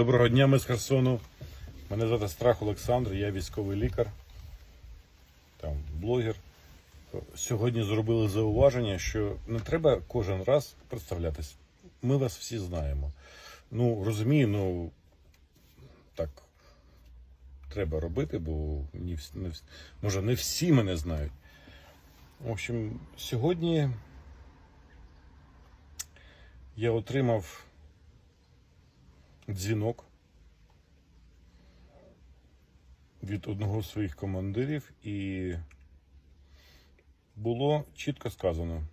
Доброго дня, ми з Херсону. Мене звати Страх Олександр, я військовий лікар, там, блогер. Сьогодні зробили зауваження, що не треба кожен раз представлятись. Ми вас всі знаємо. Ну, розумію, ну так треба робити, бо не, не, може не всі мене знають. В общем, сьогодні я отримав дзвінок від одного з своїх командирів, і було чітко сказано.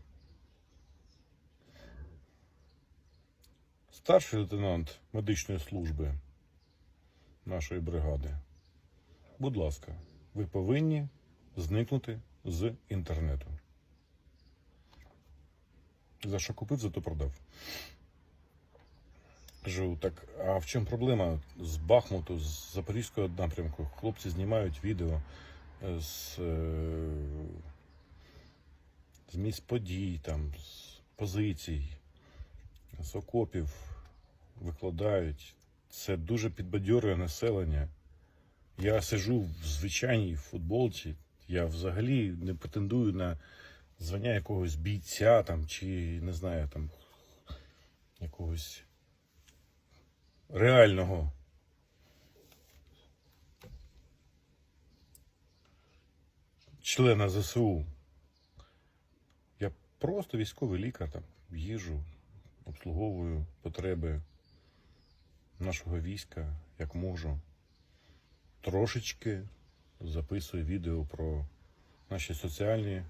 Старший лейтенант медичної служби нашої бригади, будь ласка, ви повинні зникнути з інтернету. За що купив, зато продав. Кажу, так, а в чому проблема з Бахмуту, з Запорізького напрямку? Хлопці знімають відео е, з, е, з місць подій, там, з позицій, з окопів викладають. Це дуже підбадьорює населення. Я сижу в звичайній футболці. Я взагалі не претендую на звання якогось бійця там, чи не знаю, там якогось реального. Члена ЗСУ. Я просто військовий лікар, там їжу, обслуговую потреби нашого війська, як можу. Трошечки записую відео про наші соціальні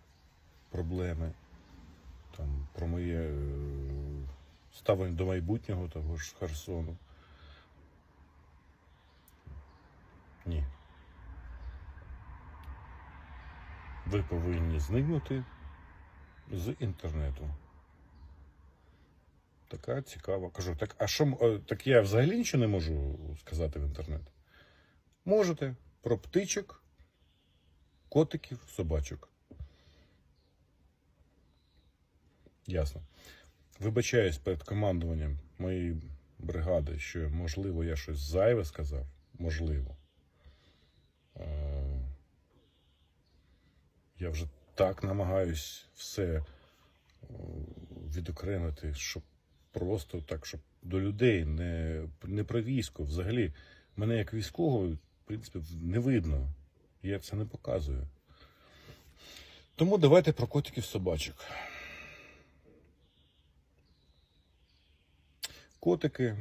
проблеми, там, про моє е, ставлення до майбутнього того ж Херсону. Ні. Ви повинні зникнути з інтернету. Така цікава. Кажу, так, а що е, так я взагалі нічого не можу сказати в інтернет? Можете про птичок, котиків, собачок. Ясно. Вибачаюсь перед командуванням моєї бригади, що, можливо, я щось зайве сказав. Можливо. Я вже так намагаюсь все е, відокремити, щоб просто так, щоб до людей не, не про військо. Взагалі, мене як військового, в принципі, не видно. Я це не показую. Тому давайте про котиків собачок. Котики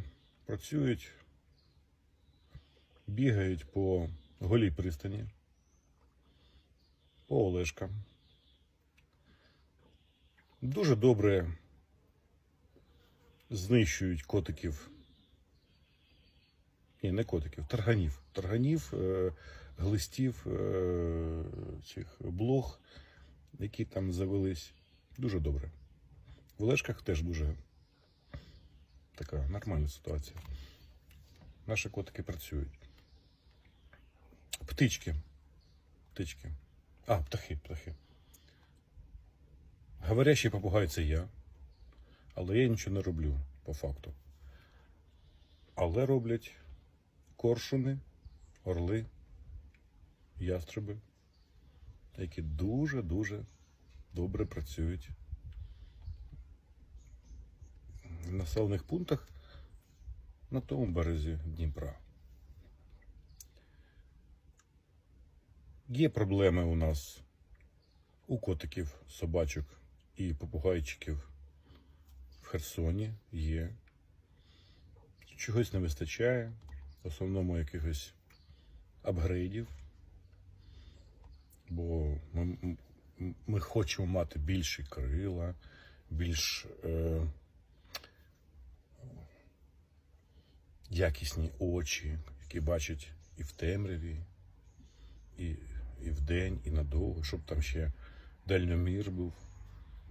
працюють, бігають по голій пристані, по Олешкам. Дуже добре знищують котиків. Ні, не котиків, тарганів. Тарганів, е, глистів, е, цих блох, які там завелись. Дуже добре. В Олешках теж дуже така нормальна ситуація. Наші котики працюють. Птички. Птички. А, птахи, птахи. Говорящий попугай це я. Але я нічого не роблю по факту. Але роблять коршуни, орли, ястреби, які дуже-дуже добре працюють в населених пунктах на тому березі Дніпра. Є проблеми у нас у котиків, собачок і попугайчиків в Херсоні є. Чогось не вистачає, в основному якихось апгрейдів. Бо ми, ми хочемо мати більші крила, більш е, якісні очі, які бачать і в темряві, і, і вдень, і надовго, щоб там ще дальньомір був.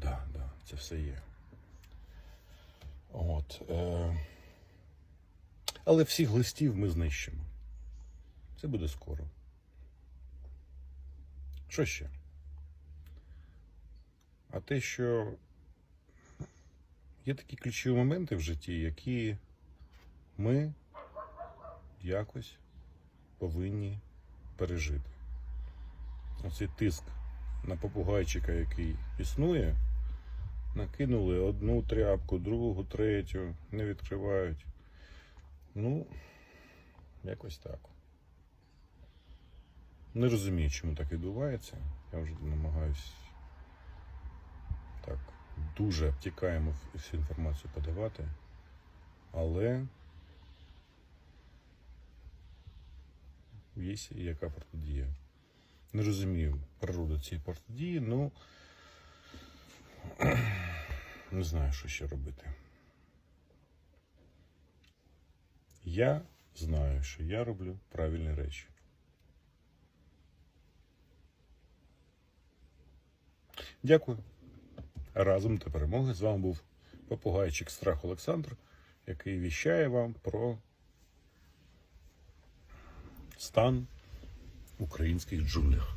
Да, да, це все є. От, е... Але всіх листів ми знищимо. Це буде скоро. Що ще? А те, що є такі ключові моменти в житті, які ми якось повинні пережити. Оцей тиск на попугайчика, який існує, накинули одну тряпку, другу, третю, не відкривають. Ну, якось так. Не розумію, чому так відбувається. Я вже намагаюсь так дуже обтікаємо всю інформацію подавати. Але є яка протидія. Не розумію природу цієї протидії, ну не знаю, що ще робити. Я знаю, що я роблю правильні речі. Дякую. Разом до перемоги. З вами був попугайчик Страх Олександр, який віщає вам про стан українських джунглях.